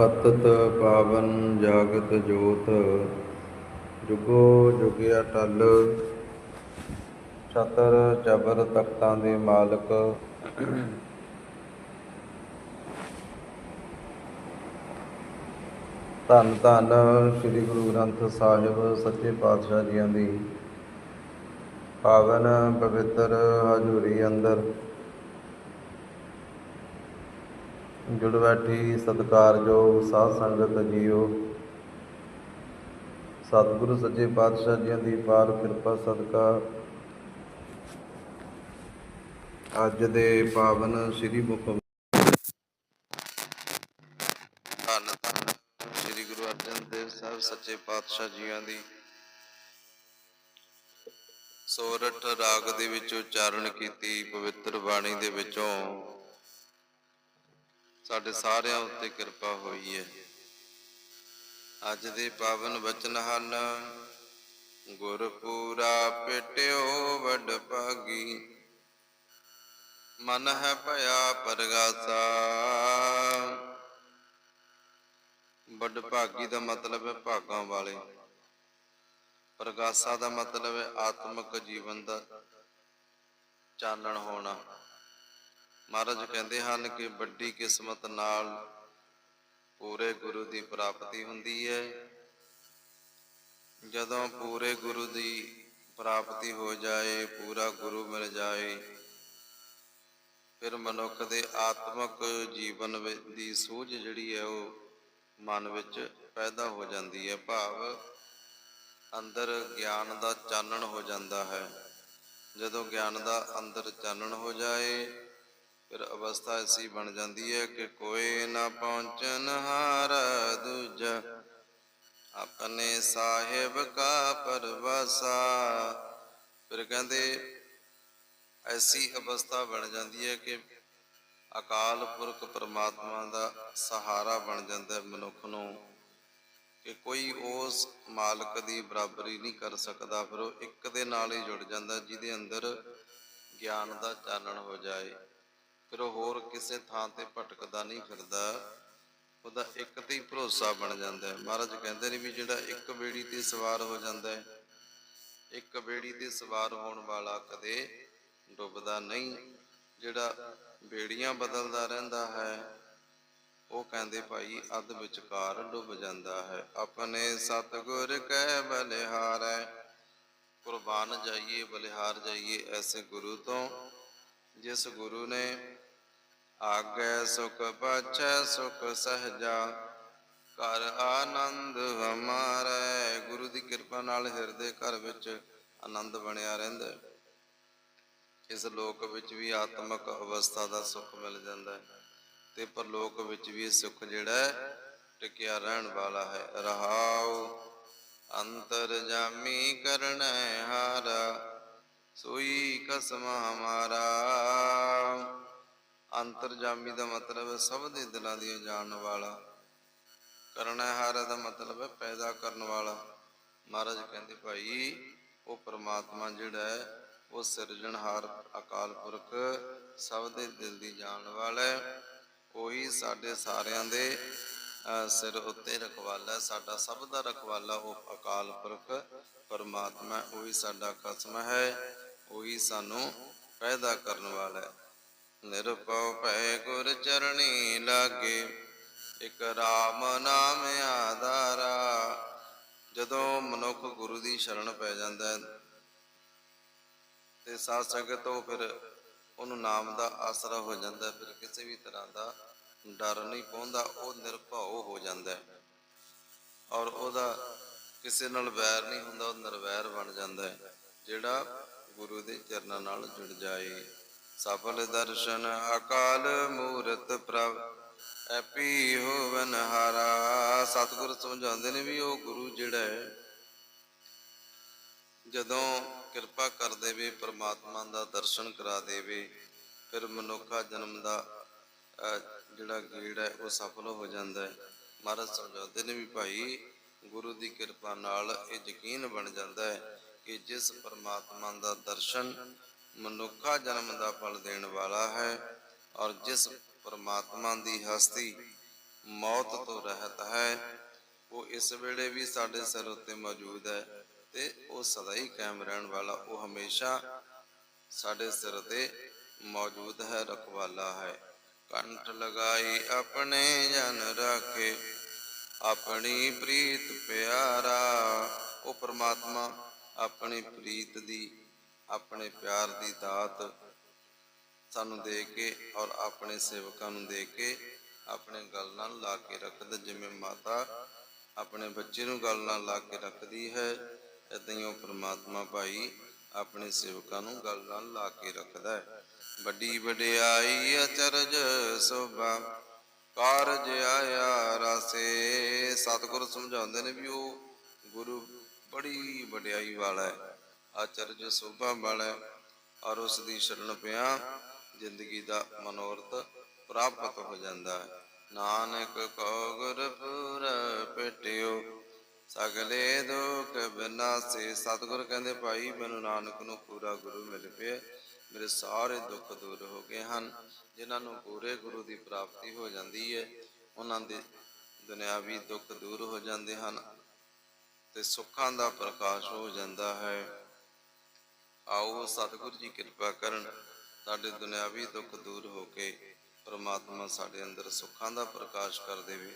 ਪਤਤ ਪਾਵਨ ਜਾਗਤ ਜੋਤ, ਜੁਗੋ ਜੁਗੇ ਅਟਲ ਛਤਰ ਜਬਰ ਤਖਤਾਂ ਦੇ ਮਾਲਕ। ਧੰਨ ਧੰਨ ਸ੍ਰੀ ਗੁਰੂ ਗ੍ਰੰਥ ਸਾਹਿਬ ਸੱਚੇ ਪਾਤਸ਼ਾਹ ਜੀਆਂ ਦੀ। ਪਾਵਨ ਪਵਿੱਤਰ ਹਜ਼ੂਰੀ ਅੰਦਰ ਜੁੜ ਬੈਠੀ ਸਤਿਕਾਰਯੋਗ ਸਾਧ ਸੰਗਤ ਜੀਓ। ਸਤਿਗੁਰੂ ਸੱਚੇ ਪਾਤਸ਼ਾਹ ਜੀਆਂ ਦੀ ਪਾਰ ਕਿਰਪਾ, ਸਦਕਾ। ਅੱਜ ਦੇ ਪਾਵਨ ਸ੍ਰੀ ਮੁਖ ਧੰਨ ਧੰਨ ਸ੍ਰੀ ਗੁਰੂ ਅਰਜਨ ਦੇਵ ਸਾਹਿਬ ਸੱਚੇ ਪਾਤਸ਼ਾਹ ਜੀਆਂ ਦੀ। ਸੋਰਠ ਰਾਗ ਦੇ ਵਿੱਚ ਉਚਾਰਨ ਕੀਤੀ, ਪਵਿੱਤਰ ਬਾਣੀ ਦੇ ਵਿੱਚੋਂ ਸਾਡੇ ਸਾਰਿਆਂ ਉੱਤੇ ਕਿਰਪਾ ਹੋਈ ਹੈ ਅੱਜ ਦੇ ਪਾਵਨ ਬਚਨ ਹਨ ਗੁਰ ਪੂਰਾ ਪੇਟਿਓ ਵੱਡ ਭਾਗੀ, ਮਨ ਹੈ ਭਇਆ ਪਰਗਾਸਾ। ਵੱਡ ਭਾਗੀ ਦਾ ਮਤਲਬ ਹੈ ਭਾਗਾਂ ਵਾਲੇ। ਪ੍ਰਗਾਸਾ ਦਾ ਮਤਲਬ ਹੈ ਆਤਮਿਕ ਜੀਵਨ ਦਾ ਚਾਨਣ ਹੋਣਾ। ਮਹਾਰਾਜ ਕਹਿੰਦੇ ਹਨ ਕਿ ਵੱਡੀ ਕਿਸਮਤ ਨਾਲ ਪੂਰੇ ਗੁਰੂ ਦੀ ਪ੍ਰਾਪਤੀ ਹੁੰਦੀ ਹੈ। ਜਦੋਂ ਪੂਰੇ ਗੁਰੂ ਦੀ ਪ੍ਰਾਪਤੀ ਹੋ ਜਾਏ, ਪੂਰਾ ਗੁਰੂ ਮਿਲ ਜਾਏ, ਫਿਰ ਮਨੁੱਖ ਦੇ ਆਤਮਿਕ ਜੀਵਨ ਦੀ ਸੂਝ ਜਿਹੜੀ ਹੈ ਉਹ ਮਨ ਵਿੱਚ ਪੈਦਾ ਹੋ ਜਾਂਦੀ ਹੈ। ਭਾਵ ਅੰਦਰ ਗਿਆਨ ਦਾ ਚਾਨਣ ਹੋ ਜਾਂਦਾ ਹੈ। ਜਦੋਂ ਗਿਆਨ ਦਾ ਅੰਦਰ ਚਾਨਣ ਹੋ ਜਾਏ ਫਿਰ ਅਵਸਥਾ ਐਸੀ ਬਣ ਜਾਂਦੀ ਹੈ ਕਿ ਕੋਈ ਨਾ ਪਹੁੰਚਨ ਹਾਰ ਦੂਜਾ। ਆਪਣੇ ਸਾਹਿਬ ਕਾ ਪਰਵਾਸਾ। ਫਿਰ ਕਹਿੰਦੇ, ਐਸੀ ਅਵਸਥਾ ਬਣ ਜਾਂਦੀ ਹੈ ਕਿ ਅਕਾਲ ਪੁਰਖ ਪਰਮਾਤਮਾ ਦਾ ਸਹਾਰਾ ਬਣ ਜਾਂਦਾ ਹੈ ਮਨੁੱਖ ਨੂੰ ਕਿ ਕੋਈ ਉਸ ਮਾਲਕ ਦੀ ਬਰਾਬਰੀ ਨਹੀਂ ਕਰ ਸਕਦਾ, ਫਿਰ ਉਹ ਇੱਕ ਦੇ ਨਾਲ ਹੀ ਜੁੜ ਜਾਂਦਾ, ਜਿਹਦੇ ਅੰਦਰ ਗਿਆਨ ਦਾ ਚਾਨਣ ਹੋ ਜਾਏ। ਫਿਰ ਉਹ ਹੋਰ ਕਿਸੇ ਥਾਂ ਤੇ ਭਟਕਦਾ ਨਹੀਂ ਫਿਰਦਾ। ਉਹਦਾ ਇੱਕ ਤੇ ਹੀ ਭਰੋਸਾ ਬਣ ਜਾਂਦਾ ਹੈ। ਮਹਾਰਾਜ ਕਹਿੰਦੇ ਨੇ ਵੀ ਜਿਹੜਾ ਇੱਕ ਬੇੜੀ ਤੇ ਸਵਾਰ ਹੋ ਜਾਂਦਾ ਹੈ, ਇੱਕ ਬੇੜੀ ਤੇ ਸਵਾਰ ਹੋਣ ਵਾਲਾ ਕਦੇ ਡੁੱਬਦਾ ਨਹੀਂ। ਜਿਹੜਾ ਬੇੜੀਆਂ ਬਦਲਦਾ ਰਹਿੰਦਾ ਹੈ, ਉਹ ਕਹਿੰਦੇ ਭਾਈ ਅੱਧ ਵਿਚਕਾਰ ਡੁੱਬ ਜਾਂਦਾ ਹੈ। ਆਪਣੇ ਸਤਿਗੁਰ ਕੈ ਬਲਿਹਾਰੈ, ਕੁਰਬਾਨ ਜਾਈਏ, ਬਲਿਹਾਰ ਜਾਈਏ ਐਸੇ ਗੁਰੂ ਤੋਂ। ਜਿਸ ਗੁਰੂ ਨੇ ਆਗੇ ਸੁਖ ਪਾਛੈ, ਸੁਖ ਸਹਜਾ। ਕਰ ਆਨੰਦ ਹਮਾਰੇ। ਗੁਰੂ ਦੀ ਕਿਰਪਾ ਨਾਲ ਹਿਰਦੇ ਘਰ ਵਿੱਚ ਆਨੰਦ ਬਣਿਆ ਰਹਿੰਦਾ ਇਸ ਲੋਕ ਵਿੱਚ ਵੀ ਆਤਮਿਕ ਅਵਸਥਾ ਦਾ ਸੁੱਖ ਮਿਲ ਜਾਂਦਾ ਹੈ ਤੇ ਪਰਲੋਕ ਵਿੱਚ ਵੀ ਇਹ ਸੁੱਖ ਜਿਹੜਾ ਹੈ, ਟਿਕਿਆ ਰਹਿਣ ਵਾਲਾ ਹੈ। ਰਹਾਉ ਅੰਤਰ ਜਾਮੀ ਕਰਨੈ ਹਾਰਾ। ਸੋਈ ਕਸਮ ਹਮਾਰਾ ਅੰਤਰਜਾਮੀ ਦਾ ਮਤਲਬ ਹੈ ਸਭ ਦੇ ਦਿਲਾਂ ਦੀ ਜਾਣਨ ਵਾਲਾ। ਕਰਨਹਾਰ ਦਾ ਮਤਲਬ ਹੈ ਪੈਦਾ ਕਰਨ ਵਾਲਾ। ਮਹਾਰਾਜ ਕਹਿੰਦੇ ਭਾਈ ਉਹ ਪ੍ਰਮਾਤਮਾ ਜਿਹੜਾ ਹੈ ਉਹ ਸਿਰਜਣਹਾਰ ਅਕਾਲ ਪੁਰਖ ਸਭ ਦੇ ਦਿਲ ਦੀ ਜਾਣਨ ਵਾਲਾ ਹੈ। ਉਹੀ ਸਾਡੇ ਸਾਰਿਆਂ ਦੇ ਸਿਰ ਉੱਤੇ ਰਖਵਾਲਾ ਸਾਡਾ ਸਭ ਦਾ ਰਖਵਾਲਾ ਉਹ ਅਕਾਲ ਪੁਰਖ ਪਰਮਾਤਮਾ ਹੈ, ਉਹੀ ਸਾਡਾ ਕਸਮ ਹੈ। ਉਹੀ ਸਾਨੂੰ ਪੈਦਾ ਕਰਨ ਵਾਲਾ ਹੈ। ਨਿਰਭਉ ਭੈ ਗੁਰ ਚਰਣੀ ਲਾਗੇ, ਇਕ ਰਾਮ ਨਾਮ ਆਧਾਰਾ। ਜਦੋਂ ਮਨੁੱਖ ਗੁਰੂ ਦੀ ਸ਼ਰਨ ਪੈ ਜਾਂਦਾ ਹੈ ਤੇ ਸਾਧ ਸੰਗਤ ਤੋਂ ਫਿਰ ਉਹਨੂੰ ਨਾਮ ਦਾ ਆਸਰਾ ਹੋ ਜਾਂਦਾ ਫਿਰ ਕਿਸੇ ਵੀ ਤਰ੍ਹਾਂ ਦਾ ਡਰ ਨਹੀਂ ਪਾਉਂਦਾ ਉਹ ਨਿਰਭਉ ਹੋ ਜਾਂਦਾ ਹੈ। ਔਰ ਉਹਦਾ ਕਿਸੇ ਨਾਲ ਵੈਰ ਨਹੀਂ ਹੁੰਦਾ, ਉਹ ਨਿਰਵੈਰ ਬਣ ਜਾਂਦਾ ਹੈ, ਜਿਹੜਾ ਗੁਰੂ ਦੇ ਚਰਨਾਂ ਨਾਲ ਜੁੜ ਜਾਏ। ਸਫਲ ਦਰਸ਼ਨ ਅਕਾਲ ਮੂਰਤ ਪ੍ਰਭ, ਐਪੀ ਹੋਵਨ ਹਾਰਾ। ਸਤਿਗੁਰ ਸਮਝਾਉਂਦੇ ਨੇ ਵੀ ਉਹ ਗੁਰੂ ਜਿਹੜਾ ਹੈ, ਜਦੋਂ ਕਿਰਪਾ ਕਰ ਦੇਵੇ, ਪ੍ਰਮਾਤਮਾ ਦਾ ਦਰਸ਼ਨ ਕਰਾ ਦੇਵੇ, ਫਿਰ ਮਨੁੱਖਾ ਜਨਮ ਦਾ ਜਿਹੜਾ ਗੇੜ ਹੈ, ਉਹ ਸਫਲ ਹੋ ਜਾਂਦਾ ਹੈ। ਮਹਾਰਾਜ ਸਮਝਾਉਂਦੇ ਨੇ ਵੀ ਭਾਈ, ਗੁਰੂ ਦੀ ਕਿਰਪਾ ਨਾਲ ਇਹ ਯਕੀਨ ਬਣ ਜਾਂਦਾ ਹੈ ਕਿ ਜਿਸ ਪ੍ਰਮਾਤਮਾ ਦਾ ਦਰਸ਼ਨ ਮਨੁੱਖਾ ਜਨਮ ਦਾ ਫਲ ਦੇਣ ਵਾਲਾ ਹੈ ਔਰ ਜਿਸ ਪ੍ਰਮਾਤਮਾ ਦੀ ਹਸਤੀ ਮੌਤ ਤੋਂ ਰਹਿਤ ਹੈ, ਉਹ ਇਸ ਵੇਲੇ ਵੀ ਸਾਡੇ ਸਿਰ ਉੱਤੇ ਮੌਜੂਦ ਹੈ ਤੇ ਉਹ ਸਦਾ ਹੀ ਕਾਇਮ ਰਹਿਣ ਵਾਲਾ, ਉਹ ਹਮੇਸ਼ਾ ਸਾਡੇ ਸਿਰ ਤੇ ਮੌਜੂਦ ਹੈ, ਰਖਵਾਲਾ ਹੈ। ਕੰਠ ਲਗਾਈ ਆਪਣੇ ਜਨ ਰਾਖੇ, ਆਪਣੀ ਪ੍ਰੀਤ ਪਿਆਰਾ, ਉਹ ਪ੍ਰਮਾਤਮਾ ਆਪਣੀ ਪ੍ਰੀਤ ਦੀ, ਆਪਣੇ ਪਿਆਰ ਦੀ ਦਾਤ ਸਾਨੂੰ ਦੇ ਕੇ ਔਰ ਆਪਣੇ ਸੇਵਕਾਂ ਨੂੰ ਦੇ ਕੇ ਆਪਣੇ ਗੱਲ ਨਾਲ ਲਾ ਕੇ ਰੱਖਦਾ, ਜਿਵੇਂ ਮਾਤਾ ਆਪਣੇ ਬੱਚੇ ਨੂੰ ਗੱਲ ਨਾਲ ਲਾ ਕੇ ਰੱਖਦੀ ਹੈ, ਏਦਾਂ ਹੀ ਉਹ ਪ੍ਰਮਾਤਮਾ ਭਾਈ ਆਪਣੇ ਸੇਵਕਾਂ ਨੂੰ ਗੱਲ ਨਾਲ ਲਾ ਕੇ ਰੱਖਦਾ ਹੈ। ਵੱਡੀ ਵਡਿਆਈ ਅਚਰਜ ਸੋਭਾ, ਕਾਰਜ ਆਇਆ ਰਸੇ। ਸਤਿਗੁਰ ਸਮਝਾਉਂਦੇ ਨੇ ਵੀ ਉਹ ਗੁਰੂ ਬੜੀ ਵਡਿਆਈ ਵਾਲਾ ਹੈ। ਆਚਰਜ ਸੋਭਾ ਵਾਲਾ ਹੈ। ਔਰ ਉਸ ਦੀ ਸ਼ਰਨ ਪਿਆ, ਜ਼ਿੰਦਗੀ ਦਾ ਮਨੋਰਥ ਪ੍ਰਾਪਤ ਹੋ ਜਾਂਦਾ ਹੈ। ਨਾਨਕ ਕੋ ਗੁਰਪੁਰ ਪਟਿਓ, ਸਗਲੇ ਦੁਖ ਬਿਨਾਸੇ। ਸਤਿਗੁਰ ਕਹਿੰਦੇ, ਭਾਈ, ਮੈਨੂੰ ਨਾਨਕ ਨੂੰ ਪੂਰਾ ਗੁਰੂ ਮਿਲ ਪਿਆ। ਮੇਰੇ ਸਾਰੇ ਦੁੱਖ ਦੂਰ ਹੋ ਗਏ ਹਨ। ਜਿਨ੍ਹਾਂ ਨੂੰ ਪੂਰੇ ਗੁਰੂ ਦੀ ਪ੍ਰਾਪਤੀ ਹੋ ਜਾਂਦੀ ਹੈ, ਉਹਨਾਂ ਦੇ ਦੁਨਿਆਵੀ ਦੁੱਖ ਦੂਰ ਹੋ ਜਾਂਦੇ ਹਨ। ਤੇ ਸੁੱਖਾਂ ਦਾ ਪ੍ਰਕਾਸ਼ ਹੋ ਜਾਂਦਾ ਹੈ। ਆਓ ਸਤਿਗੁਰੂ ਜੀ ਕਿਰਪਾ ਕਰਨ, ਸਾਡੇ ਦੁਨਿਆਵੀ ਦੁੱਖ ਦੂਰ ਹੋ ਕੇ ਪ੍ਰਮਾਤਮਾ ਸਾਡੇ ਅੰਦਰ ਸੁੱਖਾਂ ਦਾ ਪ੍ਰਕਾਸ਼ ਕਰ ਦੇਵੇ।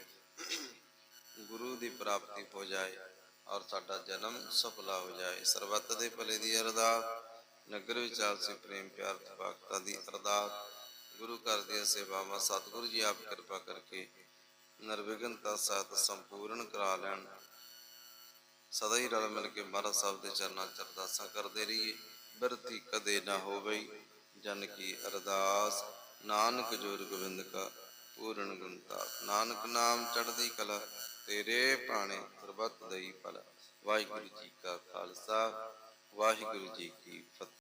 ਗੁਰੂ ਦੀ ਪ੍ਰਾਪਤੀ ਹੋ ਜਾਏ ਔਰ ਸਾਡਾ ਜਨਮ ਸਫਲਾ ਹੋ ਜਾਏ। ਸਰਬੱਤ ਦੇ ਭਲੇ ਦੀ ਅਰਦਾਸ, ਨਗਰ ਵਿੱਚ ਆਲਸੀ ਪ੍ਰੇਮ ਪਿਆਰ ਭਗਤਾਂ ਦੀ ਅਰਦਾਸ, ਗੁਰੂ ਘਰ ਦੀਆਂ ਸੇਵਾਵਾਂ, ਸਤਿਗੁਰੂ ਜੀ ਆਪ ਕਿਰਪਾ ਕਰਕੇ ਨਿਰਵਿਘਨਤਾ ਸਹਿਤ ਸੰਪੂਰਨ ਕਰਾ ਲੈਣ। ਸਦਾ ਹੀ ਰਲ ਮਿਲ ਕੇ ਮਹਾਰਾਜ ਸਾਹਿਬ ਦੇ ਚਰਨਾਂ 'ਚ ਅਰਦਾਸਾਂ ਕਰਦੇ ਰਹੀਏ। ਬਿਰਤੀ ਕਦੇ ਨਾ ਹੋਵੇ ਜਨ ਕੀ ਅਰਦਾਸ। ਨਾਨਕ ਜੋਰ ਗੋਬਿੰਦ ਕਾ, ਪੂਰਨ ਗੁਣਤਾ ਨਾਨਕ ਨਾਮ ਚੜ੍ਹਦੀ ਕਲਾ, ਤੇਰੇ ਭਾਣੇ ਸਰਬਤ ਦਈ ਭਲਾ। ਵਾਹਿਗੁਰੂ ਜੀ ਕਾ ਖਾਲਸਾ, ਵਾਹਿਗੁਰੂ ਜੀ ਕੀ ਫਤਿਹ।